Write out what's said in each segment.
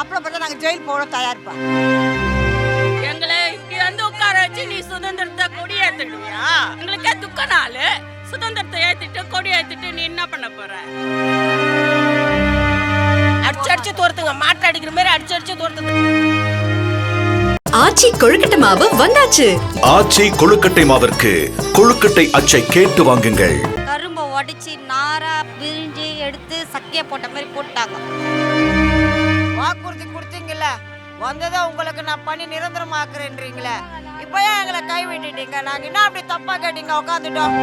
அப்புறம் பார்த்தா நாங்கள் ஜெயில் போட தயாரிப்பா. எங்களை இப்படி வந்து உட்கார வச்சு நீ சுதந்திரத்தை கொடி ஏத்துடுவியா எங்களுக்கே துக்க நாள். சுதந்திரத்தை ஏத்திட்டு கொடி ஏத்திட்டு நீ என்ன பண்ண போற? அடிச்சு அடிச்சு தோர்த்துங்க. மாட்டை அடிக்கிற மாதிரி அடிச்சு அடிச்சு தோர்த்துங்க. ஆச்சி கொழுக்கட்டை மாவு வந்தாச்சு. ஆச்சி கொழுக்கட்டை மாவிற்கு கொழுக்கட்டை அச்சை கேட்டு வாங்குங்கள். கரும்பை உடைச்சி நாரா பிரிஞ்சு எடுத்து சக்கையை போட்ட மாதிரி போட்டாங்க. வாக்குறுதி கொடுத்தீங்கல்ல? வந்ததை உங்களுக்கு நான் பண்ணி நிரந்தரமாக்குறேன்றீங்களே. இப்போ ஏன் எங்களை கை விட்டுட்டீங்க நாங்கள் என்ன அப்படி தப்பா கேட்டீங்க. உட்காந்துட்டோம்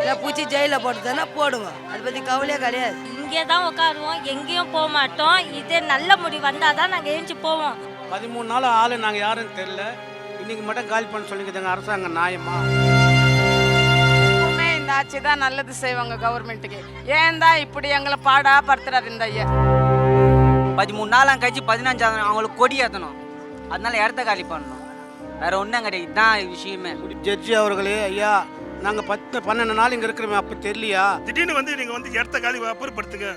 இல்லை பூச்சி ஜெயிலில் போட்டு தானே போடுங்க. அதை பற்றி கவலையே கிடையாது. இங்கே தான் உட்காருவோம். எங்கேயும் போக மாட்டோம். இதே நல்ல முடி வந்தால் தான் நாங்கள் எழுந்து போவோம். பதிமூணு நாள் ஆளு நாங்கள் யாருன்னு தெரியல. இன்னைக்கு மட்டும் காலி பண்ண சொல்லிக்கிட்டாங்க அரசாங்கம் நியாயமா? இந்த ஆட்சி தான் நல்லது செய்வாங்க கவர்மெண்ட்டுக்கு. ஏன் தான் இப்படி எங்களை பாடா படுத்துறாரு இந்த ஐயா பதிமூணு நாளாம் கழிச்சு பதினஞ்சாவது அவங்களுக்கு கொடி ஏற்றணும் அதனால இடத்த காலி பண்ணணும். வேற ஒன்றும் கிடையாது. இதுதான் விஷயமே. ஜட்ஜி அவர்களே ஐயா நாங்கள் பத்து பன்னெண்டு நாள் இங்கே இருக்கிறோமே அப்போ தெரியலையா? திடீர்னு வந்து நீங்கள் வந்து இடத்த காலி அப்புறப்படுத்துங்க.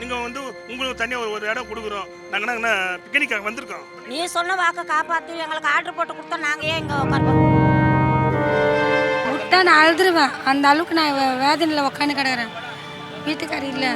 நீங்கள் வந்து உங்களுக்கு தனியாக ஒரு ஒரு இடம் கொடுக்குறோம். நாங்கள் நாங்கள் பிக்னிக்காக வந்திருக்கோம்? நீ சொன்ன வாக்கை காப்பாற்றி எங்களுக்கு ஆர்டர் போட்டு கொடுத்தா நாங்கள் ஏன் இங்கே உட்காருவோம் விட்டா நான் அழுதுருவேன். அந்த அளவுக்கு நான் வேதனையில் உட்காந்து கிடக்குறேன் வீட்டுக்காரி இல்லை.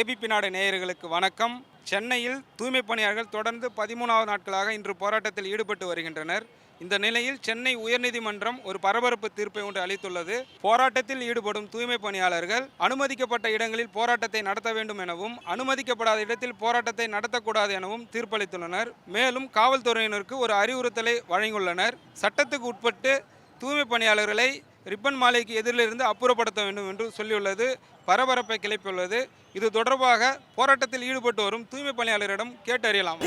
ஏபிபி நாடு நேயர்களுக்கு வணக்கம். சென்னையில் தூய்மை பணியாளர்கள் தொடர்ந்து பதிமூணாவது நாட்களாக இன்று போராட்டத்தில் ஈடுபட்டு வருகின்றனர். இந்த நிலையில் சென்னை உயர்நீதிமன்றம் ஒரு பரபரப்பு தீர்ப்பை ஒன்று அளித்துள்ளது. போராட்டத்தில் ஈடுபடும் தூய்மை பணியாளர்கள் அனுமதிக்கப்பட்ட இடங்களில் போராட்டத்தை நடத்த வேண்டும் எனவும் அனுமதிக்கப்படாத இடத்தில் போராட்டத்தை நடத்தக்கூடாது எனவும் தீர்ப்பளித்துள்ளனர். மேலும் காவல்துறையினருக்கு ஒரு அறிவுறுத்தலை வழங்கியுள்ளனர். சட்டத்துக்கு உட்பட்டு தூய்மை பணியாளர்களை ரிப்பன் மாலைக்கு எதிரிலிருந்து அப்புறப்படுத்த வேண்டும் என்று சொல்லியுள்ளது. பரபரப்பை கிளப்பியுள்ளது. இது தொடர்பாக போராட்டத்தில் ஈடுபட்டு வரும் தூய்மை பணியாளரிடம் கேட்டறியலாம்.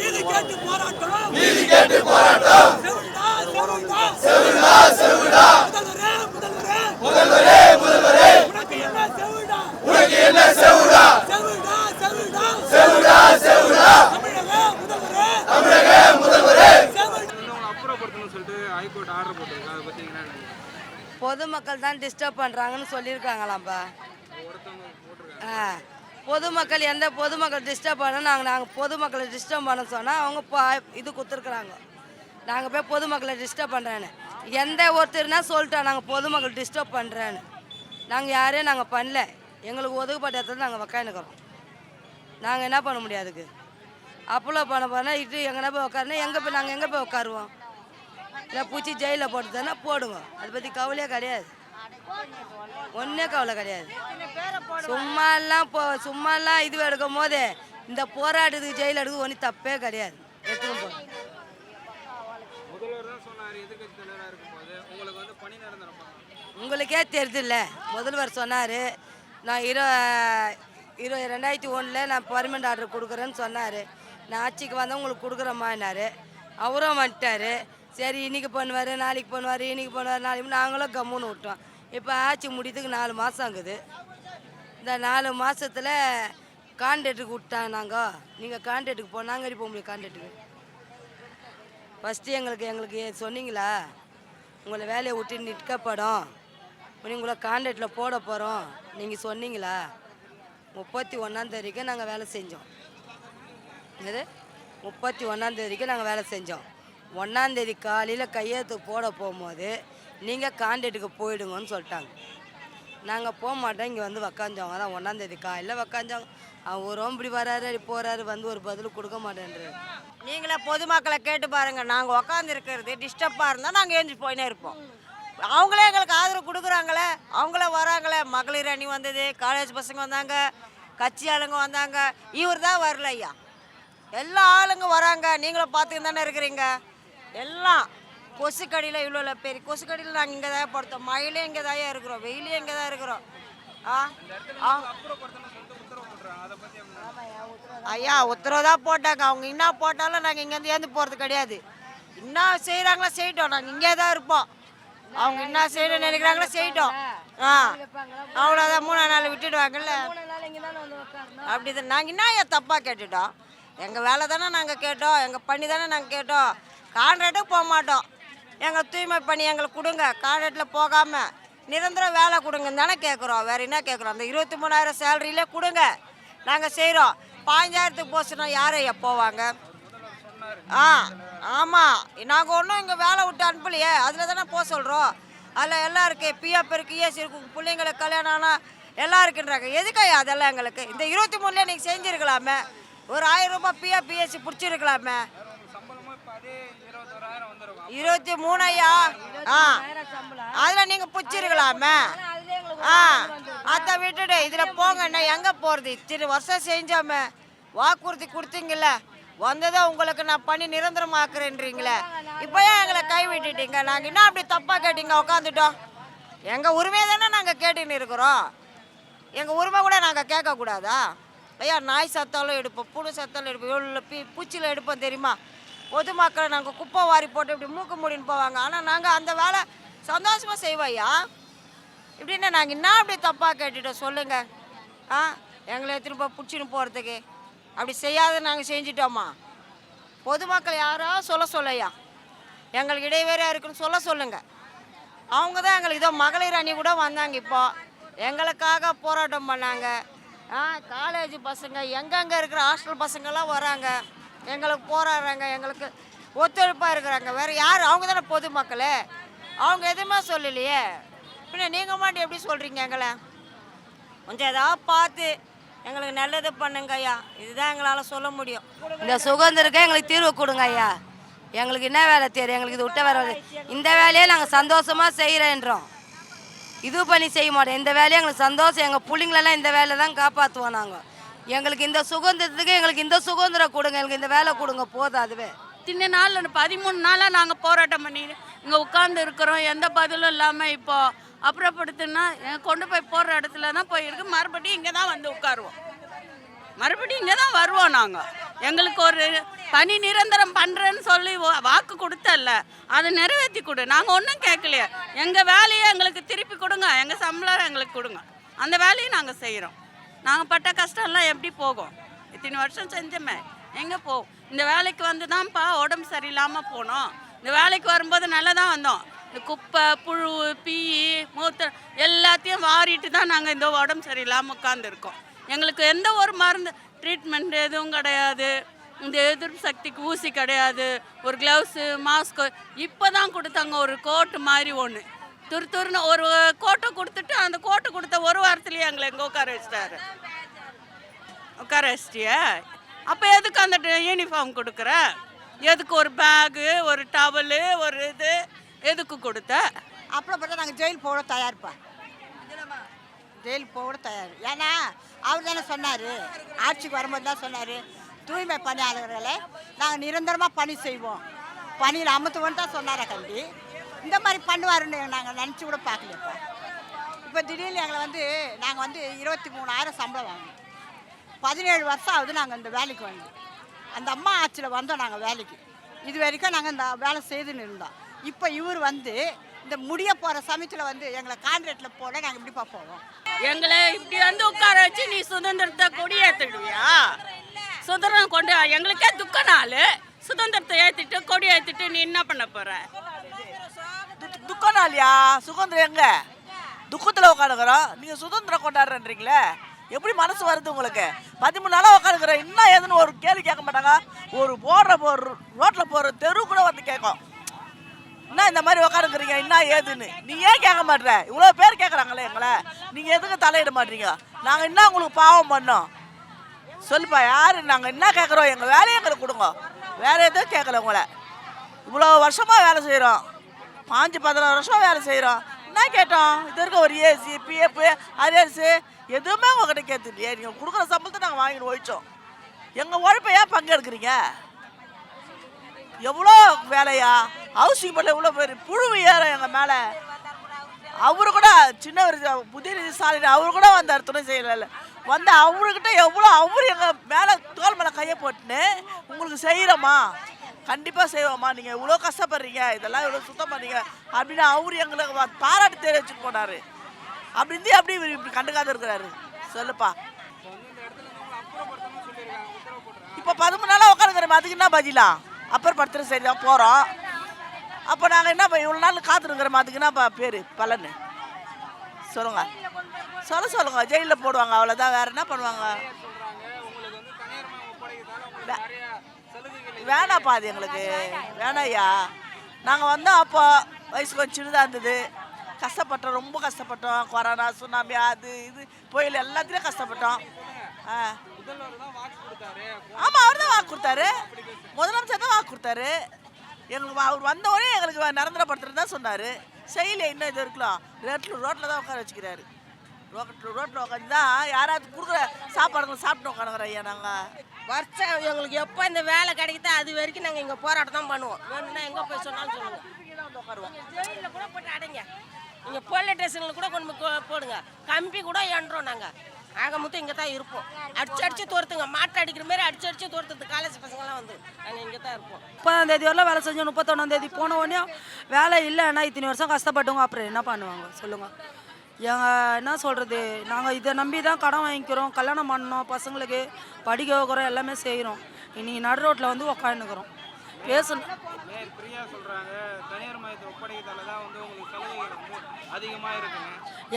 அப்புறப்படுத்தணும்னு சொல்லிட்டு ஹைகோர்ட் ஆர்டர் போட்டிருக்கு அதை பற்றி என்ன பொதுமக்கள் தான் டிஸ்டர்ப் பண்ணுறாங்கன்னு சொல்லியிருக்காங்களாம்ப்பா ஆ பொதுமக்கள் எந்த பொதுமக்கள் டிஸ்டர்ப் பண்ண நாங்கள் நாங்கள் பொதுமக்களை டிஸ்டர்ப் பண்ண சொன்னால் அவங்க பா இது கொடுத்துருக்குறாங்க நாங்கள் போய் பொதுமக்களை டிஸ்டர்ப் பண்ணுறேன்னு எந்த ஒருத்தர்னா சொல்லிட்டோம் நாங்கள் பொதுமக்கள் டிஸ்டர்ப் பண்ணுறேன்னு நாங்கள் யாரையும் நாங்கள் பண்ணல. எங்களுக்கு ஒதுக்கப்பட்ட இடத்துல நாங்கள் உக்காந்துக்கிறோம். நாங்கள் என்ன பண்ண முடியும் அதுக்கு? பண்ண போனால் இட்டு எங்கன்னா போய் உட்காருனா எங்கே போய் நாங்கள் எங்கே போய் உட்காருவோம் இல்லை பூச்சி ஜெயிலில் போட்டு தானே போடுங்க. அதை பற்றி கவலையே கிடையாது. ஒன்றே கவலை கிடையாது. சும்மாலாம் போ சும்மாலாம் இது எடுக்கும் போது இந்த போராட்டத்துக்கு ஜெயில் எடுக்க ஒன்றும் தப்பே கிடையாது. எடுத்துக்கும் போது உங்களுக்கு தெரியுதுல்ல முதல்வர் சொன்னார் நான் இரு இரு ரெண்டாயிரத்தி ஒன்றில் நான் பர்மனெண்ட் ஆர்டர் கொடுக்குறேன்னு சொன்னார். நான் ஆட்சிக்கு வந்தால் உங்களுக்கு கொடுக்குறேம்மான்னாரு. அவரும் வந்துட்டார். சரி இன்றைக்கி பண்ணுவார் நாளைக்கு பண்ணுவார் இன்றைக்கி பண்ணுவார் நாளைக்கு நாங்களும் கம்முன்னு விட்டோம். இப்போ ஆட்சி முடியறதுக்கு நாலு மாதம் ஆகுது. இந்த நாலு மாதத்தில் கான்ட்ராக்டுக்கு விட்டாங்க நாங்கள் நீங்கள் கான்ட்ராக்டுக்கு போனாங்க போக முடியும் கான்ட்ராக்டுக்கு ஃபஸ்ட்டு எங்களுக்கு எங்களுக்கு சொன்னீங்களா? உங்களை வேலையை விட்டு நிற்கப்படும். உங்களை கான்ட்ராக்டில் போட போகிறோம் நீங்கள் சொன்னீங்களா? முப்பத்தி ஒன்றாந்தேதிக்கு நாங்கள் வேலை செஞ்சோம். என்னது? முப்பத்தி ஒன்றாந்தேதிக்கு நாங்கள் வேலை செஞ்சோம். ஒன்றாந்தேதி காலையில் கையெழுத்து போட போகும்போது நீங்கள் காண்டேட்டுக்கு போயிடுங்கன்னு சொல்லிட்டாங்க. நாங்கள் போக மாட்டோம் இங்கே வந்து உக்காந்தவங்க தான் ஒன்றாந்தேதி காலையில் உக்காந்தவங்க அவரும் இப்படி வராரு அப்படி போகிறாரு வந்து ஒரு பதில் கொடுக்க மாட்டேன்றாரு. நீங்களே பொதுமக்களை கேட்டு பாருங்கள் நாங்கள் உட்காந்து இருக்கிறது டிஸ்டர்பாக இருந்தால் நாங்கள் ஏஞ்சி போயினே இருப்போம். அவங்களே எங்களுக்கு ஆதரவு கொடுக்குறாங்களே அவங்களே வராங்களே. மகளிர் அணி வந்தது காலேஜ் பசங்க வந்தாங்க கட்சி ஆளுங்க வந்தாங்க. இவர் தான் வரல ஐயா. எல்லா ஆளுங்க வராங்க நீங்களும் பார்த்துக்கிட்டு தானே இருக்கிறீங்க. எல்லாம். கொசுக்கடியில் இவ்வளோ பெரிய கொசுக்கடியில் நாங்கள் இங்கே தான் படுத்தோம் மழையிலே இங்கே தான் இருக்கிறோம். வெயிலே இங்கே தான் இருக்கிறோம். ஆ? ஐயா உத்தரவு தான் போட்டாங்க. அவங்க என்ன போட்டாலும் நாங்கள் இங்கேருந்து ஏந்து போகிறது கிடையாது. என்ன செய்கிறாங்களோ செய்யட்டோம். நாங்கள் இங்கே தான் இருப்போம். அவங்க என்ன செய்யணும்னு நினைக்கிறாங்களோ செய்யட்டோம். ஆ. அவ்வளோதான் மூணா நாள் விட்டுடுவாங்கல்ல. அப்படிதான். நாங்கள் என்ன ஐயா தப்பாக கேட்டுட்டோம்? எங்கள் வேலை தானே நாங்கள் கேட்டோம். எங்கள் பண்ணி தானே நாங்கள் கேட்டோம். கான்ட்ராக்டுக்கு போக மாட்டோம். எங்கள் தூய்மை பணி எங்களுக்கு கொடுங்க. கான்ட்ராக்டில் போகாமல் நிரந்தரம் வேலை கொடுங்கன்னு தானே கேட்குறோம் வேற என்ன கேட்குறோம் அந்த இருபத்தி மூணாயிரம் சேலரியிலே கொடுங்க. நாங்கள் செய்கிறோம் பாஞ்சாயிரத்துக்கு போச்சுன்னா யார் ஐயா போவாங்க? ஆ ஆமாம் நாங்கள் ஒன்றும் இங்கே வேலை விட்டு அனுப்பலையே. அதில் தானே போக சொல்கிறோம் அதில் எல்லாம் இருக்குது பிஎஃப் இருக்கு இஎஸ் இருக்கு. பிள்ளைங்களுக்கு கல்யாணம் ஆனால் எல்லாம் இருக்குன்றாங்க. எதுக்கையா அதெல்லாம் எங்களுக்கு? இந்த இருபத்தி மூணுலேயே நீங்கள் செஞ்சுருக்கலாமே. ஒரு ஆயிரம் ரூபாய் பிஎஃப் பிஎஸ்சி பிடிச்சிருக்கலாமே. இருபத்தி மூணு ஐயா ஆ. அதில் நீங்கள் பிடிச்சிருக்கலாமே. ஆ. அதை விட்டுடு இதில் போங்கண்ணா எங்கே போகிறது இத்தனை வருஷம் செஞ்சோமே. வாக்குறுதி கொடுத்தீங்கல்ல. வந்ததை உங்களுக்கு நான் பண்ணி நிரந்தரமாக்குறேன்றீங்களே. இப்போ ஏன் எங்களை கை விட்டுட்டீங்க. நாங்கள் என்ன அப்படி தப்பாக கேட்டீங்க உட்காந்துட்டோம் எங்கள் உரிமையை தானே நாங்கள் கேட்டுன்னு இருக்கிறோம். எங்கள் உரிமை கூட நாங்கள் கேட்கக்கூடாதா? ஐயா நாய் சத்தாலும் எடுப்போம் பூனை சத்தாலும் எடுப்போம். எவ்வளோ பூச்சியில் எடுப்போம் தெரியுமா? பொதுமக்களை நாங்கள் குப்பை வாரி போட்டு இப்படி மூக்கு மூடின்னு போவாங்க. ஆனால் நாங்கள் அந்த வேலை சந்தோஷமாக செய்வோய்யா இப்படின்னா நாங்கள் என்ன அப்படி தப்பாக கேட்டுட்டோம் சொல்லுங்கள் ஆ எங்களை திரும்ப பிடிச்சின்னு போகிறதுக்கு அப்படி செய்யாத நாங்கள் செஞ்சிட்டோமா? பொதுமக்கள் யாரோ சொல்ல சொல்லையா? எங்களுக்கு இடைவேறையாக இருக்குன்னு சொல்ல சொல்லுங்கள் அவங்க தான் எங்களுக்கு இதோ மகளிர் அணி கூட வந்தாங்க இப்போ. எங்களுக்காக போராட்டம் பண்ணாங்க. ஆ காலேஜ் பசங்க எங்கெங்கே இருக்கிற ஹாஸ்டல் பசங்கள்லாம் வராங்க. எங்களுக்கு போராடுறாங்க எங்களுக்கு ஒத்துழைப்பாக இருக்கிறாங்க. வேறு யார்? அவங்க தானே பொதுமக்கள். அவங்க எதுவுமே சொல்லலையே. பின்ன நீங்கள் மாட்டி எப்படி சொல்கிறீங்க எங்களை? கொஞ்சம் ஏதாவது பார்த்து எங்களுக்கு நல்லது பண்ணுங்க ஐயா. இதுதான் எங்களால் சொல்ல முடியும். இந்த சுதந்திரக்கே எங்களுக்கு தீர்வு கொடுங்க ஐயா. எங்களுக்கு என்ன வேலை தெரியும் எங்களுக்கு இது விட்ட வேற வேலை இந்த வேலையை நாங்கள் சந்தோஷமாக செய்கிறேன்றோம் இது பண்ணி செய்ய மாட்டோம். இந்த வேலையை எங்களுக்கு சந்தோஷம். எங்கள் பிள்ளைங்களெல்லாம் இந்த வேலையை தான் காப்பாற்றுவோம் நாங்கள் எங்களுக்கு இந்த சுதந்திரத்துக்கு எங்களுக்கு இந்த சுதந்திரம் கொடுங்க எங்களுக்கு இந்த வேலை கொடுங்க போதும் அதுவே. இத்தனை நாள் பதிமூணு நாளாக நாங்கள் போராட்டம் பண்ணி இங்கே உட்கார்ந்து இருக்கிறோம் எந்த பதிலும் இல்லாமல் இப்போ அப்புறப்படுத்துனா கொண்டு போய் போடுற இடத்துல தான் போயிருக்கு. மறுபடியும் இங்கே தான் வந்து உட்காருவோம். மறுபடியும் இங்கே தான் வருவோம் நாங்கள் எங்களுக்கு ஒரு பணி நிரந்தரம் பண்ணுறேன்னு சொல்லி வாக்கு கொடுத்தல்ல. அதை நிறைவேற்றி கொடு. நாங்கள் ஒன்றும் கேட்கலையே. எங்கள் வேலையை எங்களுக்கு திருப்பி கொடுங்க. எங்கள் சம்பளம் எங்களுக்கு கொடுங்க. அந்த வேலையை நாங்கள் செய்கிறோம் நாங்கள் பட்ட கஷ்டம்லாம் எப்படி போகும்? இத்தனை வருஷம் செஞ்சோமே. எங்கே போகும் இந்த வேலைக்கு வந்து தான்ப்பா உடம்பு சரியில்லாமல் போனோம். இந்த வேலைக்கு வரும்போது நல்லா தான் வந்தோம். இந்த குப்பை புழு பீ மூத்த எல்லாத்தையும் வாரிட்டு தான் நாங்கள் இந்த உடம்பு சரியில்லாமல் உட்காந்துருக்கோம் எங்களுக்கு எந்த ஒரு மருந்து ட்ரீட்மெண்ட் எதுவும் கிடையாது. இந்த எதிர்ப்பு சக்திக்கு ஊசி கிடையாது. ஒரு க்ளவுஸு மாஸ்க்கு இப்போ தான் கொடுத்தாங்க. ஒரு கோட்டு மாதிரி ஒன்று துரு துருன்னு ஒரு கோட்டை கொடுத்துட்டு அந்த கோட்டை கொடுத்த ஒரு வாரத்துலேயே எங்களை எங்கே உட்கார வச்சிட்டாரு. உட்கார வச்சிட்டியா? அப்போ எதுக்கு அந்த யூனிஃபார்ம் கொடுக்குற? எதுக்கு ஒரு பேகு ஒரு டவலு ஒரு இது எதுக்கு கொடுத்த? அப்புறம் பார்த்தா நாங்கள் ஜெயில் போட தயார்ப்பா. ஜெயில் போக தயார். ஏன்னா அவர் தானே சொன்னார். ஆட்சிக்கு வரும்போது தான் சொன்னார். தூய்மை பணியாளர்களை நாங்கள் நிரந்தரமாக பணி செய்வோம். பணியில் அமுத்துவோன்னு தான் சொன்னாரா கண்டி இந்த மாதிரி பண்ணுவாருன்னு நாங்கள் நினச்சி கூட பார்க்கலப்பா இப்போ திடீர்னு எங்களை வந்து நாங்கள் வந்து இருபத்தி மூணாயிரம் சம்பளம் வாங்கினோம். பதினேழு வருஷம் ஆகுது நாங்கள் இந்த வேலைக்கு வந்து. அந்த அம்மா ஆட்சியில் வந்தோம் நாங்கள் வேலைக்கு. இது வரைக்கும் நாங்கள் இந்த வேலை செய்துன்னு இருந்தோம். இப்போ இவர் வந்து இந்த முடிய போகிற சமயத்தில் வந்து எங்களை கான்ட்ராக்டில் போட நாங்கள் இப்படிப்பா போவோம். எங்களை இப்படி வந்து உட்கார வச்சு நீ சுதந்திரத்தை கொடியேற்றிடுவியா சுதந்திரம் கொண்டு எங்களுக்கே துக்க நாள். சுதந்திரத்தை ஏற்றிட்டு கொடி ஏற்றிட்டு நீ என்ன பண்ண போகிற துக்கம் நாளியா சுதந்திரம் எங்க? துக்கத்தில் உட்காந்துக்கிறோம் நீங்கள் சுதந்திரம் கொண்டாடுறன்றீங்களே? எப்படி மனசு வருது உங்களுக்கு? பதிமூணு நாளாக உட்காந்துக்கிறோம் என்ன ஏதுன்னு ஒரு கேள்வி கேட்க மாட்டாங்க. ஒரு போடுற போற ரோட்டில் போகிற தெரு கூட வந்து கேட்கும். என்ன இந்த மாதிரி உட்காந்துக்கிறீங்க என்ன ஏதுன்னு? நீ ஏன் கேட்க மாட்டேற இவ்வளோ பேர் கேட்குறாங்களே எங்களை. நீங்கள் எதுக்கு தலையிட மாட்டீங்க நாங்கள் என்ன உங்களுக்கு பாவம் பண்ணோம்? சொல்லுப்பா யார்? நாங்கள் என்ன கேட்குறோம்? எங்கள் வேலையை எங்களுக்கு கொடுங்க. வேற எதுவும் கேட்கல உங்களை. இவ்வளோ வருஷமாக வேலை செய்கிறோம் பாஞ்சு பதினாறு வருஷம் வேலை செய்கிறோம் என்ன கேட்டோம்? இது இருக்க ஒரு ஏசி பிஎஃப் அரியர்ஸு எதுவுமே உங்ககிட்ட கேட்டுலையே நீங்கள் கொடுக்குற சம்பளத்தை நாங்கள் வாங்கிட்டு ஒழிச்சோம். எங்கள் உழைப்பை ஏன் பங்கெடுக்கிறீங்க? எவ்வளோ வேலையா? ஹவுசிங் பண்ணல எவ்வளோ பேர்? புழுவு ஏறும் எங்கள் மேலே. அவரு கூட சின்னவர் புதிய ஸ்டாலின் அவரு கூட வந்தார் துணை செயலாளர் வந்து அவர்கிட்ட எவ்வளோ அவர் எங்கள் மேலே தோல் மேலே கையை போட்டுன்னு உங்களுக்கு செய்கிறோமா கண்டிப்பாக செய்வோம்மா. நீங்கள் இவ்வளோ கஷ்டப்படுறீங்க இதெல்லாம் இவ்வளோ சுத்தம் பண்ணீங்க அப்படின்னு அவர் எங்களுக்கு பாராட்டு தெரிவிச்சுட்டு போனார். அப்படி இருந்து அப்படி இவர் இப்படி கண்டுக்காத இருக்கிறாரு? சொல்லுப்பா. இப்போ பதிமூணு நாளாக உட்காந்துக்கிறோம் அதுக்கு என்ன பதிலா? அப்புறப்படுத்துகிற சரி தான் போகிறோம் அப்போ நாங்கள் என்ன இவ்வளோ நாள் காத்துருக்குறோம் அதுக்கு என்ன பேர்? பலன். சொல்லுங்க. சொல்ல சொல்லுங்க. ஜெயிலில் போடுவாங்க அவ்வளோதான் வேற என்ன பண்ணுவாங்க? வேணாப்பா அது எங்களுக்கு. வேணாய்யா. நாங்கள் வந்தோம் அப்போ வயசு கொஞ்சம் சின்னதாக இருந்தது. கஷ்டப்பட்டோம் ரொம்ப கஷ்டப்பட்டோம். கொரோனா சுனாமி அது இது புயல் எல்லாத்துலேயும் கஷ்டப்பட்டோம். ஆமாம் அவர் தான் வாக்கு கொடுத்தாரு. முதலமைச்சர் தான் வாக்கு கொடுத்தாரு. எங்களுக்கு அவர் வந்தவொடனே எங்களுக்கு நிரந்தரப்படுத்துறது தான் சொன்னார். செய்யல இன்னும் இது இருக்கலாம் ரோட்டில் ரோட்டில் தான் உட்கார வச்சுக்கிறாரு. ரோட்டில் ரோட்டில் உட்காந்து தான் யாராவது கொடுக்குற சாப்பாடுங்களை சாப்பிட்டு உட்காந்துக்கிறோம் ஐயா நாங்கள் வருஷம் எங்களுக்கு எப்போ இந்த வேலை கிடைக்குதோ அது வரைக்கும் நாங்கள் இங்கே போராட்டம் தான் பண்ணுவோம். வேணும்னா எங்கே போய் சொன்னாலும் சொல்லுவோம் ஜெயிலில் கூட போட்டு அடைங்க. இங்கே போலீஸ் ஸ்டேஷனில் கூட கொண்டு போடுங்க. கம்பி கூட ஏன்றோம் நாங்கள் ஆக மொத்தம் இங்கே தான் இருப்போம். அடிச்சு அடிச்சு துரத்துங்க. மாட்டை அடிக்கிற மாதிரி அடிச்சு அடிச்சு துரத்துறது. காலேஜ் பசங்களாம் வந்து நாங்கள் இங்கே தான் இருப்போம். முப்பதாம் தேதி வரலாம் வேலை செஞ்சோம். முப்பத்தொன்னாம் தேதி போன உடனே வேலை இல்லைன்னா இத்தனை வருஷம் கஷ்டப்பட்டவங்க அப்புறம் என்ன பண்ணுவாங்க? சொல்லுங்கள் எங்க என்ன சொல்கிறது நாங்கள் இதை நம்பி தான் கடன் வாங்கிக்கிறோம் கல்யாணம் பண்ணோம் பசங்களுக்கு படிக்க வைக்கிறோம் எல்லாமே செய்கிறோம் இன்றைக்கி நடு ரோட்டில் வந்து உக்காந்துக்கிறோம். பேசணும்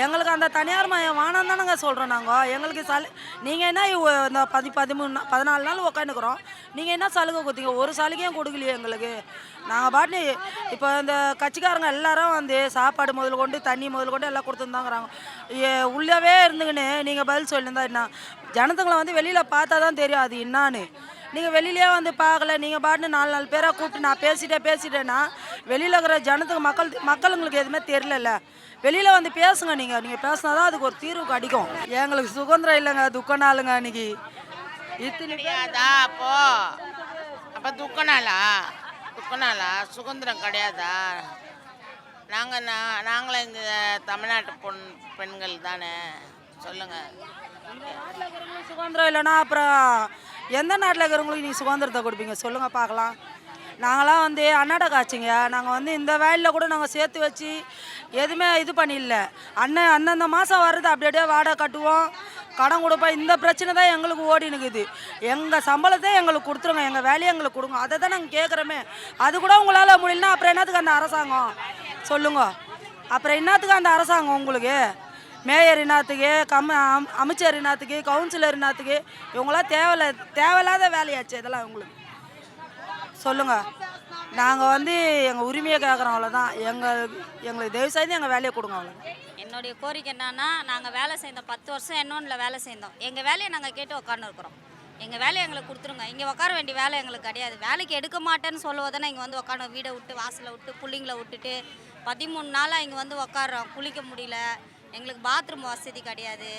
எங்களுக்கு அந்த தனியார் மையம் வேணாம் தானங்க சொல்கிறோம் நாங்கள் எங்களுக்கு சலு நீங்கள் என்ன இந்த பதி பதிமூணு பதினாலு நாள் உக்காந்துக்கிறோம். நீங்கள் என்ன சலுகை கொடுத்தீங்க? ஒரு சலுகையும் கொடுக்கலையே எங்களுக்கு. நாங்கள் பாட்டு இப்போ இந்த கட்சிக்காரங்க எல்லாரும் வந்து சாப்பாடு முதல் கொண்டு தண்ணி முதல் கொண்டு எல்லாம் கொடுத்துருந்தாங்கிறாங்க. உள்ளவே இருந்துக்கின்னு நீங்கள் பதில் சொல்லியிருந்தா என்ன? ஜனத்துங்களை வந்து வெளியில் பார்த்தா தான் தெரியும் அது என்னான்னு. நீங்கள் வெளியிலே வந்து பார்க்கல நீங்கள் பாட்டு நாலு நாலு பேரை கூப்பிட்டு நான் பேசிட்டே பேசிட்டேன்னா வெளியில் இருக்கிற ஜனத்துக்கு மக்கள் மக்களுங்களுக்கு எதுவுமே தெரியலல்ல. வெளியில் வந்து பேசுங்க நீங்கள் நீங்கள் பேசினா தான் அதுக்கு ஒரு தீர்வு கிடைக்கும். எங்களுக்கு சுதந்திரம் இல்லைங்க துக்க நாளுங்க அன்னைக்கு இத்தனை பேர் கிடையாதா அப்போ? அப்போ துக்கனாலா துக்கனாலா சுதந்திரம் கிடையாதா? நாங்கள் நாங்களும் இந்த தமிழ்நாட்டு பொன் பெண்கள் தானே. சொல்லுங்கள் சுதந்திரம் இல்லைன்னா அப்புறம் எந்த நாட்டில் இருக்கிறவங்களுக்கு நீங்கள் சுதந்திரத்தை கொடுப்பீங்க? சொல்லுங்கள் பார்க்கலாம். நாங்களாம் வந்து அன்னாட காய்ச்சிங்க நாங்கள் வந்து இந்த வேலையில் கூட நாங்கள் சேர்த்து வச்சு எதுவுமே இது பண்ணிடல அண்ணன் அந்தந்த மாதம் வர்றது அப்படி அப்படியே வாடகை கட்டுவோம். கடன் கொடுப்போம். இந்த பிரச்சனை தான் எங்களுக்கு ஓடி நிற்குது எங்கள் சம்பளத்தை எங்களுக்கு கொடுத்துருங்க. எங்கள் வேலையை எங்களுக்கு கொடுங்க. அதை தான் நாங்கள் கேட்குறோமே. அது கூட உங்களால் முடியலன்னா அப்புறம் என்னத்துக்கு அந்த அரசாங்கம்? சொல்லுங்க. அப்புறம் என்னத்துக்கு அந்த அரசாங்கம் உங்களுக்கு? மேயர் இனத்துக்கு கம் அம்- அமைச்சர் இனத்துக்கு கவுன்சிலர் இனத்துக்கு இவங்களாம் தேவையில்ல தேவையில்லாத வேலையாச்சு இதெல்லாம் உங்களுக்கு சொல்லுங்கள் நாங்கள் வந்து எங்கள் உரிமையை கேட்குறோம் அவ்வளோதான் எங்கள் எங்களுக்கு தயவு செய்து எங்கள் வேலையை கொடுங்க அவ்வளோ என்னுடைய கோரிக்கை என்னன்னா நாங்கள் வேலை செய்தோம் பத்து வருஷம் என்னொன்னில் வேலை செய்தோம். எங்கள் வேலையை நாங்கள் கேட்டு உட்காந்துருக்குறோம் எங்கள் வேலையை எங்களுக்கு கொடுத்துருங்க. இங்கே உட்கார வேண்டிய வேலை எங்களுக்கு கிடையாது. வேலைக்கு எடுக்க மாட்டேன்னு சொல்லுவதானே இங்கே வந்து உட்காந்து வீடை விட்டு வாசலை விட்டு பிள்ளைங்கள விட்டுட்டு பதிமூணு நாளாக இங்கே வந்து உட்காடுறோம் குளிக்க முடியல. எங்களுக்கு பாத்ரூம் வசதி கிடையாது.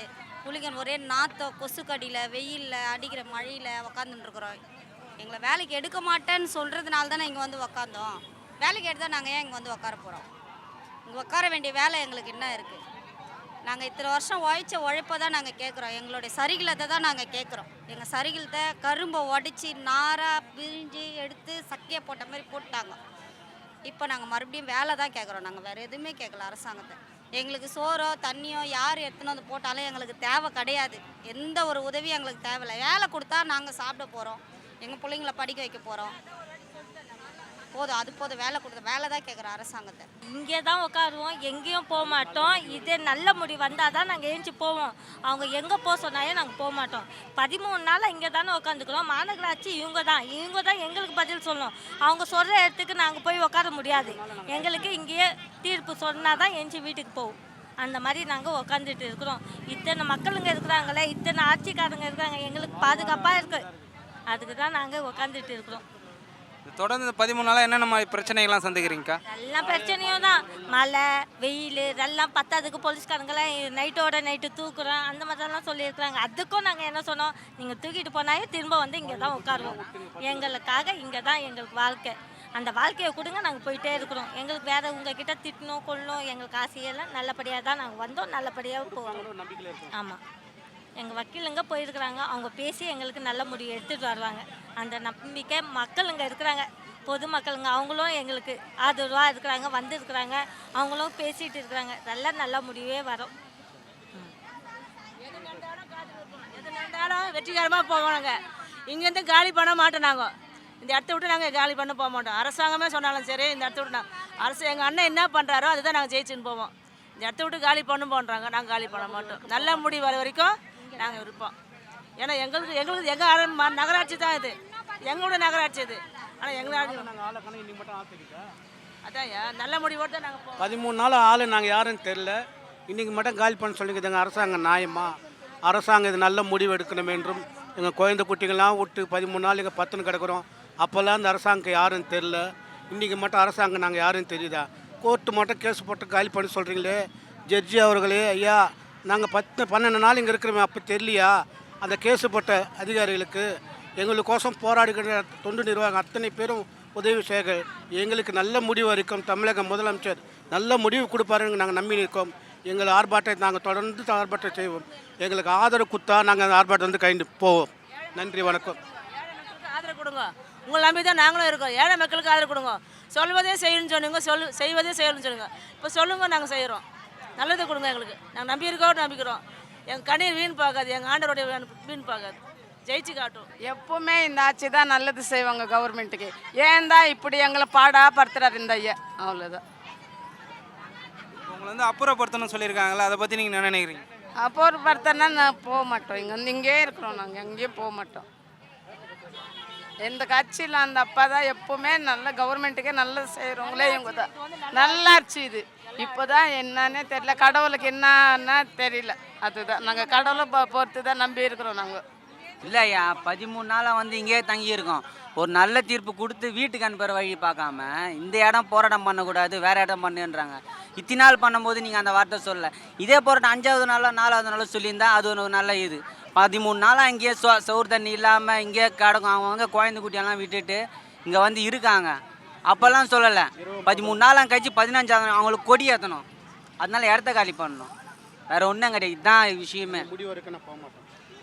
குளிக்க ஒரே நாத்தம் கொசுக்கடியில் வெயிலில் அடிக்கிற மழையில் உக்காந்துட்டுருக்குறோம் எங்களை வேலைக்கு எடுக்க மாட்டேன்னு சொல்கிறதுனால தானே இங்கே வந்து உக்காந்தோம். வேலைக்கு எடுத்தால் நாங்கள் ஏன் இங்கே வந்து உட்கார போகிறோம் இங்கே உட்கார வேண்டிய வேலை எங்களுக்கு என்ன இருக்குது நாங்கள் இத்தனை வருஷம் உழைச்ச உழைப்பை தான் நாங்கள் கேட்குறோம். எங்களுடைய சரிகளத்தை தான் நாங்கள் கேட்குறோம். எங்கள் சரிகளத்தை கரும்பை உடச்சி நாராக பிரிஞ்சு எடுத்து சக்கையை போட்ட மாதிரி போட்டாங்க. இப்போ நாங்கள் மறுபடியும் வேலை தான் கேட்குறோம். நாங்கள் வேறு எதுவுமே கேட்கல அரசாங்கத்தை. எங்களுக்கு சோறோ தண்ணியோ யார் எடுத்துன்னு வந்து போட்டாலும் எங்களுக்கு தேவை கிடையாது. எந்த ஒரு உதவியும் எங்களுக்கு தேவையில்லை. வேலை கொடுத்தா நாங்கள் சாப்பிட போகிறோம் எங்கள் பிள்ளைங்கள படிக்க வைக்க போகிறோம் போதும் அது போதும் வேலை கொடுத்த வேலை தான் கேட்குறோம் அரசாங்கத்தை. இங்கே தான் உட்காருவோம் எங்கேயும் போக மாட்டோம். இதே நல்ல முடி வந்தால் தான் நாங்கள் ஏஞ்சி போவோம். அவங்க எங்கே போக சொன்னாலே நாங்கள் போக மாட்டோம். பதிமூணு நாள் இங்கே தானே உட்காந்துக்கிறோம் மாநகராட்சி இவங்க தான் இவங்க தான் எங்களுக்கு பதில் சொல்லணும். அவங்க சொல்கிற இடத்துக்கு நாங்கள் போய் உட்கார முடியாது. எங்களுக்கு இங்கேயே தீர்ப்பு சொன்னால் தான் எஞ்சி வீட்டுக்கு போவோம். அந்த மாதிரி நாங்கள் உட்காந்துட்டு இருக்கிறோம். இத்தனை மக்களுங்க இருக்கிறாங்களே இத்தனை ஆட்சிக்காரங்க இருக்கிறாங்க. எங்களுக்கு பாதுகாப்பாக இருக்குது அதுக்கு தான் நாங்கள் உட்காந்துட்டு இருக்கிறோம். தொடர்ந்து இந்த பதிமூணு நாளாக என்னென்ன மாதிரி பிரச்சனைகள்லாம் சந்திக்கிறீங்கக்கா? எல்லாம் பிரச்சனையும் தான். மழை வெயில் இதெல்லாம் பத்தாதுக்கு போலீஸ்காரங்களாம் நைட்டோட நைட்டு தூக்குறோம் அந்த மாதிரிலாம் சொல்லியிருக்கிறாங்க. அதுக்கும் நாங்கள் என்ன சொன்னோம்? நீங்கள் தூக்கிட்டு போனாலே திரும்ப வந்து இங்கே தான் உட்காருவோம். எங்களுக்காக இங்கே தான் எங்களுக்கு வாழ்க்கை. அந்த வாழ்க்கையை கொடுங்க நாங்கள் போயிட்டே இருக்கிறோம். எங்களுக்கு வேற உங்ககிட்ட திட்டணும் கொள்ளணும் எங்களுக்கு ஆசையெல்லாம் நல்லபடியாக தான் நாங்கள் வந்தோம். நல்லபடியாக போவோம். ஆமாம் எங்கள் வக்கீலுங்க போயிருக்கிறாங்க. அவங்க பேசி எங்களுக்கு நல்ல முடிவு எடுத்துகிட்டு வருவாங்க. அந்த நம்பிக்கை மக்களுங்க இருக்கிறாங்க. பொதுமக்களுங்க அவங்களும் எங்களுக்கு ஆதரவாக இருக்கிறாங்க வந்துருக்குறாங்க. அவங்களும் பேசிகிட்டு இருக்கிறாங்க. நல்ல நல்ல முடிவே வரும். எது வெற்றிகரமாக போவோம் நாங்கள் இங்கேருந்து காலி பண்ண மாட்டோம் நாங்கள் இந்த இடத்த விட்டு நாங்கள் காலி பண்ண போக மாட்டோம். அரசாங்கமே சொன்னாலும் சரி இந்த இடத்த விட்டு நான் அரசு எங்கள் அண்ணன் என்ன பண்ணுறாரோ அதுதான் நாங்கள் ஜெயிச்சுன்னு போவோம். இந்த இடத்த விட்டு காலி பண்ண போன்றாங்க நாங்கள் காலி பண்ண மாட்டோம். நல்ல முடிவு வர வரைக்கும் நாங்கள் இருப்போம் ஏன்னா எங்களுக்கு எங்களுக்கு எங்கள் நகராட்சி தான் இது. எங்களோட நகராட்சி இது. ஆனால் எங்களால் அதான் நல்ல முடிவோடு தான் நாங்கள் போவோம். பதிமூணு நாள் ஆள் நாங்கள் யாருன்னு தெரில இன்றைக்கி மட்டும் காலி பண்ண சொல்லிக்கிறதுங்க அரசாங்கம் நியாயமா? அரசாங்கம் இது நல்ல முடிவு எடுக்கணும் என்றும் எங்கள் குழந்தை குட்டிங்கள்லாம் விட்டு பதிமூணு நாள் இங்கே பத்துன்னு கிடக்குறோம். அப்போல்லாம் இந்த அரசாங்கம் யாருன்னு தெரில இன்றைக்கி மட்டும் அரசாங்கம் நாங்கள் யாருன்னு தெரியுதா? கோர்ட்டு மட்டும் கேஸ் போட்டு காலி பண்ணி சொல்கிறீங்களே ஜட்ஜி அவர்களே ஐயா நாங்கள் பத்து பன்னெண்டு நாள் இங்கே இருக்கிறோமே அப்போ தெரியலையா? அந்த கேஸு போட்ட அதிகாரிகளுக்கு எங்களுக்கோசம் போராடுகிற தொண்டு நிர்வாகம் அத்தனை பேரும் உதவி செய்க. எங்களுக்கு நல்ல முடிவு இருக்கும். தமிழக முதலமைச்சர் நல்ல முடிவு கொடுப்பாருன்னு நாங்கள் நம்பி இருக்கோம் எங்கள் ஆர்ப்பாட்டத்தை நாங்கள் தொடர்ந்து ஆர்ப்பாட்டம் செய்வோம். எங்களுக்கு ஆதரவு குத்தா நாங்கள் அந்த ஆர்ப்பாட்டம் வந்து கைண்டு போவோம். நன்றி வணக்கம். ஆதரவு கொடுங்க. உங்களை நம்பி தான் நாங்களும் இருக்கோம். ஏழை மக்களுக்கு ஆதரவு கொடுங்க. சொல்வதே செய்யணும்னு சொன்னீங்க சொல் செய்வதே செய்யணும்னு சொல்லுங்கள் இப்போ சொல்லுங்க நாங்கள் செய்கிறோம் நல்லது கொடுங்க எங்களுக்கு. நாங்கள் நம்பி இருக்கோம் நம்பிக்கிறோம். எங்கள் கண்ணீர் வீண் பார்க்காது எங்கள் ஆண்டருடைய வீண் பார்க்காது. ஜெயிச்சு காட்டும். எப்பவுமே இந்த ஆட்சி தான் நல்லது செய்வாங்க கவர்மெண்ட்டுக்கு. ஏன் தான் இப்படி எங்களை பாடா படுத்துறாரு இந்த ஐயா? அவ்வளோதான் உங்களை வந்து அப்புறப்படுத்தணும்னு சொல்லியிருக்காங்களா அதை பற்றி நீங்கள் என்ன நினைக்கிறீங்க? அப்போ ஒரு படுத்தனா நான் போக மாட்டோம். இங்கே வந்து இங்கேயே இருக்கிறோம் நாங்கள் எங்கேயும் போக மாட்டோம். எந்த கட்சியில் அந்த அப்பா தான் எப்பவுமே நல்ல கவர்மெண்ட்டுக்கே நல்லது செய்கிறவங்களே இவங்க தான். நல்லா ஆச்சு இது. இப்போ தான் என்னன்னே தெரியல. கடவுளுக்கு என்னன்னா தெரியல. அதுதான். நாங்கள் கடவுளை பொறுத்து தான் நம்பி இருக்கிறோம் நாங்கள் இல்லை ஐயா பதிமூணு நாளாக வந்து இங்கேயே தங்கியிருக்கோம். ஒரு நல்ல தீர்ப்பு கொடுத்து வீட்டுக்கு அனுப்புகிற வழி பார்க்காம இந்த இடம் போராட்டம் பண்ணக்கூடாது வேற இடம் பண்ணுன்றாங்க. இத்தனை நாள் பண்ணும்போது நீங்கள் அந்த வார்த்தை சொல்லல இதே போராட்டம் அஞ்சாவது நாளோ நாலாவது நாளோ சொல்லியிருந்தா அது ஒரு நல்ல இது. பதிமூணு நாளாக இங்கேயே சோ சோறு தண்ணி இல்லாமல் இங்கேயே கிடக்கும் அவங்கவுங்க குழந்தை குட்டியெல்லாம் விட்டுட்டு இங்கே வந்து இருக்காங்க. அப்போல்லாம் சொல்லலை. பதிமூணு நாளாம் கழிச்சு பதினஞ்சாவது அவங்களுக்கு கொடி ஏற்றணும் அதனால இடத்த காலி பண்ணணும். வேற ஒன்றும் கிடையாது. இதுதான் விஷயமே.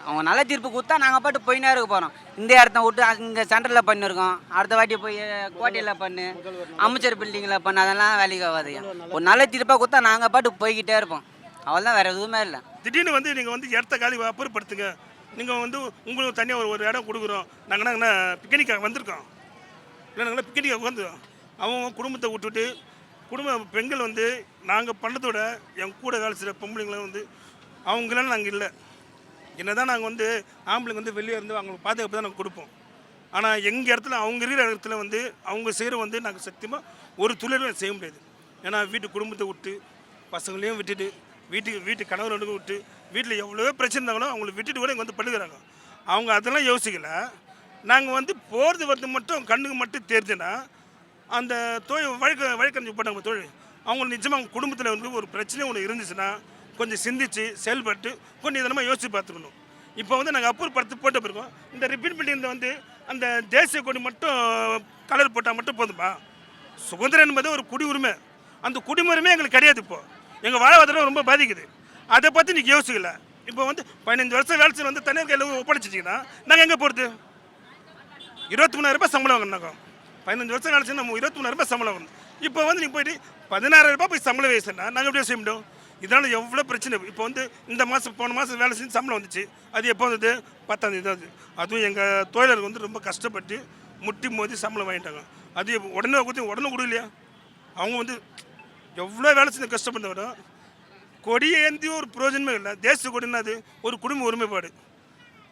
அவங்க நல்ல தீர்ப்பு கொடுத்தா நாங்கள் பாட்டு போயினே இருக்க போகிறோம் இந்த இடத்த விட்டு அங்கே சென்டரில் பண்ணிருக்கோம். அடுத்த வாட்டி போய் கோட்டையில் பண்ணு. அமைச்சர் பில்டிங்கில் பண்ணு. அதெல்லாம் வேலைக்கு ஆகாது. ஒரு நல்ல தீர்ப்பாக கொடுத்தா நாங்கள் பாட்டு போய்கிட்டே இருப்போம். அவ்வளோதான் வேறு எதுவுமே இல்லை. திடீர்னு வந்து நீங்கள் வந்து இடத்த காலி அப்புறப்படுத்துங்க. நீங்கள் வந்து உங்களுக்கு தனியாக ஒரு ஒரு இடம் கொடுக்குறோம். நாங்கள் என்ன பிக்னிக் வந்திருக்கோம். இல்லை நாங்கள் உட்காந்து அவங்க குடும்பத்தை விட்டுட்டு குடும்ப பெண்கள் வந்து நாங்கள் பண்ணதோட என் கூட வேலை செய்கிற பொம்பளைங்களும் வந்து அவங்களாம் நாங்கள் இல்லை. என்ன தான் நாங்கள் வந்து ஆம்பளைங்க வந்து வெளியே இருந்து அவங்களுக்கு பாதுகாப்பு தான் நாங்கள் கொடுப்போம். ஆனால் எங்கள் இடத்துல அவங்க இருக்கிற இடத்துல வந்து அவங்க செய்கிற வந்து நாங்கள் சத்தியமாக ஒரு தொழிலும் செய்ய முடியாது. ஏன்னா வீட்டு குடும்பத்தை விட்டு பசங்களையும் விட்டுட்டு வீட்டுக்கு வீட்டு கணவர் விட்டு வீட்டில் எவ்வளோ பிரச்சனை இருந்தாங்களோ அவங்கள விட்டுட்டு கூட இங்கே வந்து பண்ணுகிறாங்க அவங்க அதெல்லாம் யோசிக்கல. நாங்கள் வந்து போகிறது வரது மட்டும் கண்ணுக்கு மட்டும் தெரிஞ்சுன்னா அந்த தொழில் வழக்க வழக்கறிஞர் போட்டாங்க தொழில் அவங்க நிஜமாக அவங்க குடும்பத்தில் வந்து ஒரு பிரச்சனை ஒன்று இருந்துச்சுன்னா கொஞ்சம் சிந்திச்சு செயல்பட்டு கொஞ்சம் இதனமாக யோசித்து பார்த்துக்கணும். இப்போ வந்து நாங்கள் அப்புறப்படுத்தி போட்ட பிறகு இந்த ரிப்பீட் பில்டிங்கில் வந்து அந்த தேசிய கொடி மட்டும் கலர் போட்டால் மட்டும் போதுமா? சுதந்திரம் என்பது ஒரு குடி உரிமை. அந்த குடிமுறைமே எங்களுக்கு கிடையாது இப்போது எங்கள் வாழ்வாதாரம் ரொம்ப பாதிக்குது. அதை பற்றி நீங்கள் யோசிக்கல. இப்போ வந்து பதினஞ்சு வருஷம் வேலை வந்து தனியார் கையில் ஒப்படைச்சிட்டிங்கன்னா நாங்கள் எங்கே போகிறது இருபத்தி மூணாயிரம் ரூபாய் சம்பளம் வாங்கினாக்கோ பதினஞ்சு வருஷம் வேலை நம்ம இருபத்தி மூணாயிரம் ரூபாய் சம்பளம் வாங்கணும். இப்போ வந்து நீங்கள் போயிட்டு பதினாறாயிரம் ரூபாய் போய் சம்பளம் வேஸ்ட்னா நாங்கள் எப்படி செய்ய முடியும்? இதனால் எவ்வளோ பிரச்சனை? இப்போ வந்து இந்த மாதம் போன மாதம் வேலை செஞ்சு சம்பளம் வந்துச்சு. அது எப்போ வந்தது? பத்தாம் தேதி தான் அதுவும் எங்கள் தொழிலாளர்கள் வந்து ரொம்ப கஷ்டப்பட்டு முட்டி மோதி சம்பளம் வாங்கிட்டாங்க. அது எப்ப- உடனே கொடுத்து உடனே கொடுக்கலையா? அவங்க வந்து எவ்வளோ வேலை செஞ்சு கஷ்டப்பட்டவரோ கொடியை ஏந்தி ஒரு பிரயோஜனமே இல்லை. தேச கொடினா அது ஒரு குடும்ப ஒருமைப்பாடு.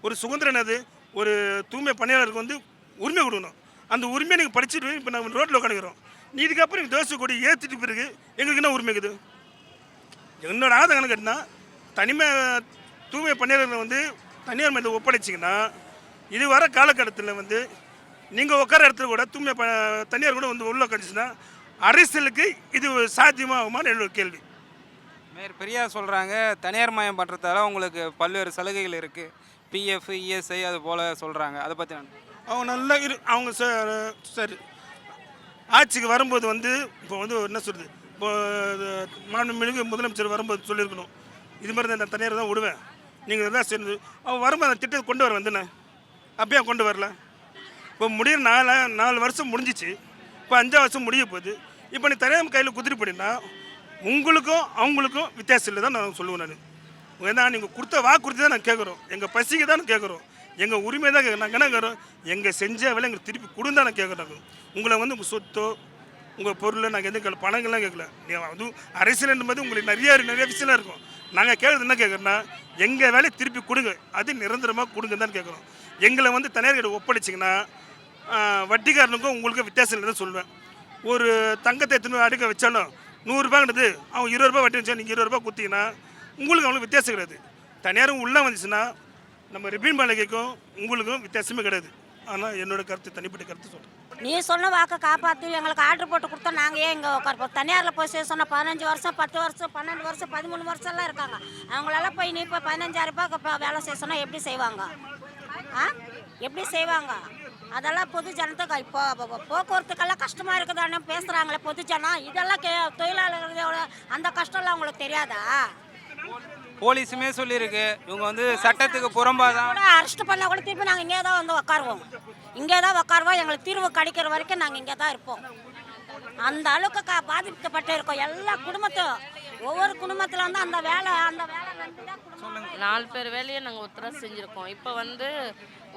ஒரு சுதந்திரம் என்னது ஒரு தூய்மை பணியாளருக்கு வந்து உரிமை கொடுக்கணும். அந்த உரிமையை நீங்கள் படிச்சுட்டு இப்போ நாங்கள் ரோட்டில் உட்காந்துக்கிறோம். நீ இதுக்கப்புறம் நீங்கள் தோசை கொடி ஏற்றிட்டு பிறகு எங்களுக்கு என்ன உரிமை இருக்குது? என்னோட ஆதம் கணக்கு கேட்டினா தனிமை தூய்மை பணியாளர்களை வந்து தனியார் மையத்தில் ஒப்படைச்சிங்கன்னா இது வர காலகட்டத்தில் வந்து நீங்கள் உட்கார இடத்துல கூட தூய்மை ப தனியார் கூட வந்து உள்ள உட்காந்துச்சுன்னா அரசியலுக்கு இது சாத்தியமாகுமான்னு என்னோட கேள்வி. மேயர் பெரியார் சொல்கிறாங்க தனியார் மயம் பண்ணுறதால உங்களுக்கு பல்வேறு சலுகைகள் இருக்குது பிஎஃப் இஎஸ்ஐ அது போல் சொல்கிறாங்க அதை பற்றி நான் அவங்க நல்லா இரு அவங்க ச- சரி. ஆட்சிக்கு வரும்போது வந்து இப்போ வந்து என்ன சொல்கிறது இப்போ மாண்புமிகு முதலமைச்சர் வரும்போது சொல்லியிருக்கணும். இது மாதிரி தான் நான் தனியார் தான் விடுவேன். நீங்கள் தான் சேர்ந்து அவன் வரும்போது அந்த திட்டத்தை கொண்டு வர வந்துண்ணே அப்பயே கொண்டு வரல. இப்போ முடிய நாலு நாலு வருஷம் முடிஞ்சிச்சு. இப்போ அஞ்சாவது வருஷம் முடிய போகுது. இப்போ நீ தனியார் கையில் குதிரி போனீங்கன்னா உங்களுக்கும் அவங்களுக்கும் வித்தியாசம் இல்லை தான் நான் சொல்லுவேன் நான். ஏன்னா நீங்கள் கொடுத்த வாக்குறுதி தான் நான் கேட்குறோம். எங்கள் பசிக்கு தான் கேட்குறோம். எங்கள் உரிமை தான் கேட்குறோம் நாங்கள் என்ன கேட்குறோம் எங்கள் செஞ்ச வேலை எங்களுக்கு திருப்பி கொடுந்தா தான் நான் கேட்குறோம் உங்களை வந்து உங்கள் சொத்தோ உங்கள் பொருளை நாங்கள் எதுவும் கேட்கல. பணங்கள்லாம் கேட்கல. நீ அதுவும் அரசியல்ன்றது உங்களுக்கு நிறைய நிறைய விஷயம்லாம் இருக்கும். நாங்கள் கேட்குறது என்ன கேட்குறோன்னா எங்கள் வேலையை திருப்பி கொடுங்க. அது நிரந்தரமாக கொடுங்க தான் கேட்குறோம் எங்களை வந்து தனியார்கிட்ட ஒப்படைச்சிங்கன்னா வட்டிக்காரனுக்கும் உங்களுக்கு வித்தியாசம் இல்லைன்னு சொல்லுவேன். ஒரு தங்கத்தை எத்தனை அடுக்க வச்சாலும் நூறுரூபாங்கிறது அவன் இருபது ரூபாய் வட்டி வச்சா நீங்கள் இருபது ரூபாய் கொடுத்தீங்கன்னா உங்களுக்கு அவங்களுக்கு வித்தியாசம் கிடையாது. தனியாரும் உள்ளே வந்துச்சுன்னா நம்ம ரிப்பீன் மாளிகைக்கும் உங்களுக்கும் வித்தியாசமே கிடையாது. ஆனால் என்னோட கருத்து தனிப்பட்ட கருத்து சொல்கிறேன் நீ சொன்ன வாக்கை காப்பாற்றி எங்களுக்கு ஆர்டர் போட்டு கொடுத்தா நாங்கள் ஏன் இங்கே உட்காருப்போம் தனியாரில் போய் செய்ய சொன்னால் பதினஞ்சு வருஷம் பத்து வருஷம் பன்னெண்டு வருஷம் பதிமூணு வருஷம்லாம் இருக்காங்க. அவங்களெல்லாம் போய் நீ இப்போ பதினஞ்சாயிரரூபா இப்போ வேலை செய்ய சொன்னால் எப்படி செய்வாங்க? ஆ? எப்படி செய்வாங்க? அதெல்லாம் பொது ஜனத்துக்கு இப்போ போக்குவரத்துக்கெல்லாம் கஷ்டமாக இருக்குதானே பேசுகிறாங்களே பொது ஜனம். இதெல்லாம் கே தொழிலாளர்களோட அந்த கஷ்டம்லாம் அவங்களுக்கு தெரியாதா? போலீஸுமே சொல்லியிருக்கு. இவங்க வந்து சட்டத்துக்கு புறம்பாதான். கூட அரெஸ்ட் பண்ணால் கூட திருப்பி நாங்கள் இங்கே தான் வந்து உட்காருவோம் இங்கே தான் உட்காருவோம் எங்களுக்கு தீர்வு கிடைக்கிற வரைக்கும் நாங்கள் இங்கே தான் இருப்போம். அந்த அளவுக்கு க பாதிக்கப்பட்டு இருக்கோம் எல்லா குடும்பத்தையும் ஒவ்வொரு குடும்பத்தில் வந்து அந்த வேலை அந்த வேலை நாலு பேர் வேலையை நாங்கள் ஒருத்தராக செஞ்சுருக்கோம். இப்போ வந்து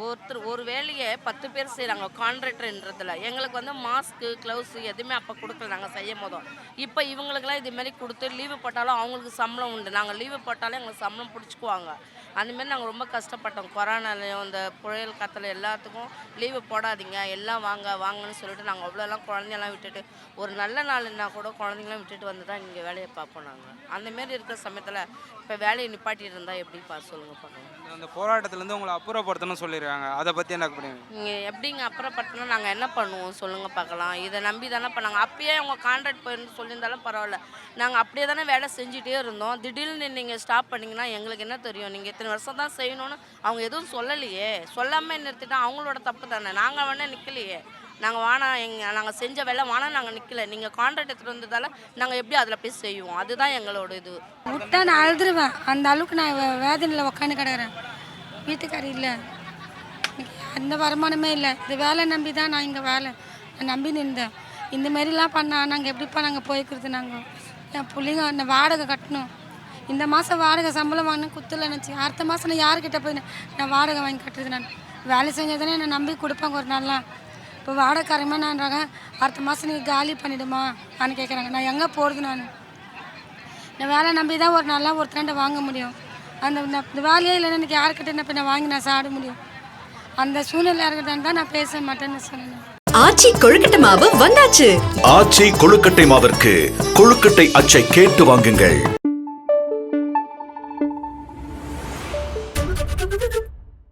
ஒருத்தர் ஒரு வேலையை பத்து பேர் செய்கிறாங்க கான்ட்ராக்டர்ன்றதுல எங்களுக்கு வந்து மாஸ்க்கு க்ளவுஸு எதுவுமே அப்போ கொடுக்கல நாங்கள் செய்யும் போதும். இப்போ இவங்களுக்கெல்லாம் இதுமாரி கொடுத்து லீவு போட்டாலும் அவங்களுக்கு சம்பளம் உண்டு. நாங்கள் லீவு போட்டாலும் எங்களுக்கு சம்பளம் பிடிச்சிக்குவாங்க. அந்தமாரி நாங்கள் ரொம்ப கஷ்டப்பட்டோம். கொரோனாலையும் இந்த புயல் காத்தில் எல்லாத்துக்கும் லீவு போடாதீங்க எல்லாம் வாங்க வாங்கன்னு சொல்லிட்டு நாங்கள் அவ்வளோலாம் குழந்தையெல்லாம் விட்டுட்டு ஒரு நல்ல நாள்னா கூட குழந்தைங்களாம் விட்டுட்டு வந்து தான் இங்கே வேலையை பார்ப்போம் நாங்கள் அந்தமாரி இருக்கிற சமயத்தில் இப்போ வேலையை நிப்பாட்டிட்டு இருந்தால் எப்படி பா சொல்லுங்கள் பார்க்கலாம் அந்த போராட்டத்திலேருந்து உங்களை அப்புறப்படுத்தணும்னு சொல்லியிருக்காங்க அதை பற்றி என்ன பண்ணுவீங்க நீங்கள் எப்படிங்க அப்புறப்பட்டனா நாங்கள் என்ன பண்ணுவோம்? சொல்லுங்கள் பார்க்கலாம் இதை நம்பி தானே பண்ணாங்க அப்பயே அவங்க கான்ட்ராக்ட் போயிருந்து சொல்லியிருந்தாலும் பரவாயில்ல. நாங்கள் அப்படியே தானே வேலை செஞ்சுட்டே இருந்தோம். திடீர்னு நீங்கள் ஸ்டாப் பண்ணிங்கன்னா எங்களுக்கு என்ன தெரியும்? நீங்கள் இத்தனை வருஷம் தான் செய்யணும்னு அவங்க எதுவும் சொல்லலையே. சொல்லாமல் நிறுத்திட்டா அவங்களோட தப்பு தானே? நாங்கள் வேணால் நிற்கலையே நாங்கள் வானா எங்கள் நாங்கள் செஞ்ச வேலை வானா நாங்கள் நிற்கல நீங்கள் கான்ட்ராக்ட் எடுத்துகிட்டு வந்ததால் நாங்கள் எப்படி அதில் போய் செய்வோம் அதுதான் எங்களோட இது. விட்டா நான் அழுதுருவேன். அந்த அளவுக்கு நான் வேதனையில் உட்காந்து கிடக்குறேன். வீட்டுக்காரி இல்லை. அந்த வருமானமே இல்லை. இந்த வேலை நம்பி தான் நான் இங்கே வேலை. நான் நம்பி நின்றேன். இந்த மாதிரிலாம் பண்ணால் நாங்கள் எப்படிப்பா நாங்கள் போய்க்கிறது நாங்கள் என் பிள்ளைங்க அந்த வாடகை கட்டணும். இந்த மாதம் வாடகை சம்பளம் வாங்கினா குத்துல நினச்சி. அடுத்த மாதம் நான் யார்கிட்ட போய் நான் நான் வாடகை வாங்கி கட்டுறது நான்? வேலை செஞ்சதானே என்னை நம்பி கொடுப்பாங்க ஒரு நாள்லாம். இப்போ வாடகைக்காரங்க நான்றாங்க அடுத்த மாதம் நீங்கள் காலி பண்ணிடுமா? அப்படின்னு கேட்குறாங்க நான் எங்கே போகிறது நான்? நான் வேலை நம்பி தான் ஒரு நல்லா ஒருத்தராண்ட வாங்க முடியும். அந்த நான் இந்த வேலையே இல்லைன்னா எனக்கு யார்கிட்ட என்ன நான் வாங்கி நான் சாப்பிட முடியும்? அந்த சூழ்நிலை இருக்கிறதான்னு தான் நான் பேச மாட்டேன்னு சொன்னேன். ஆச்சி கொழுக்கட்டை மாவு வந்தாச்சு. ஆச்சி கொழுக்கட்டை மாவிற்கு கொழுக்கட்டை அச்சை கேட்டு வாங்குங்கள்.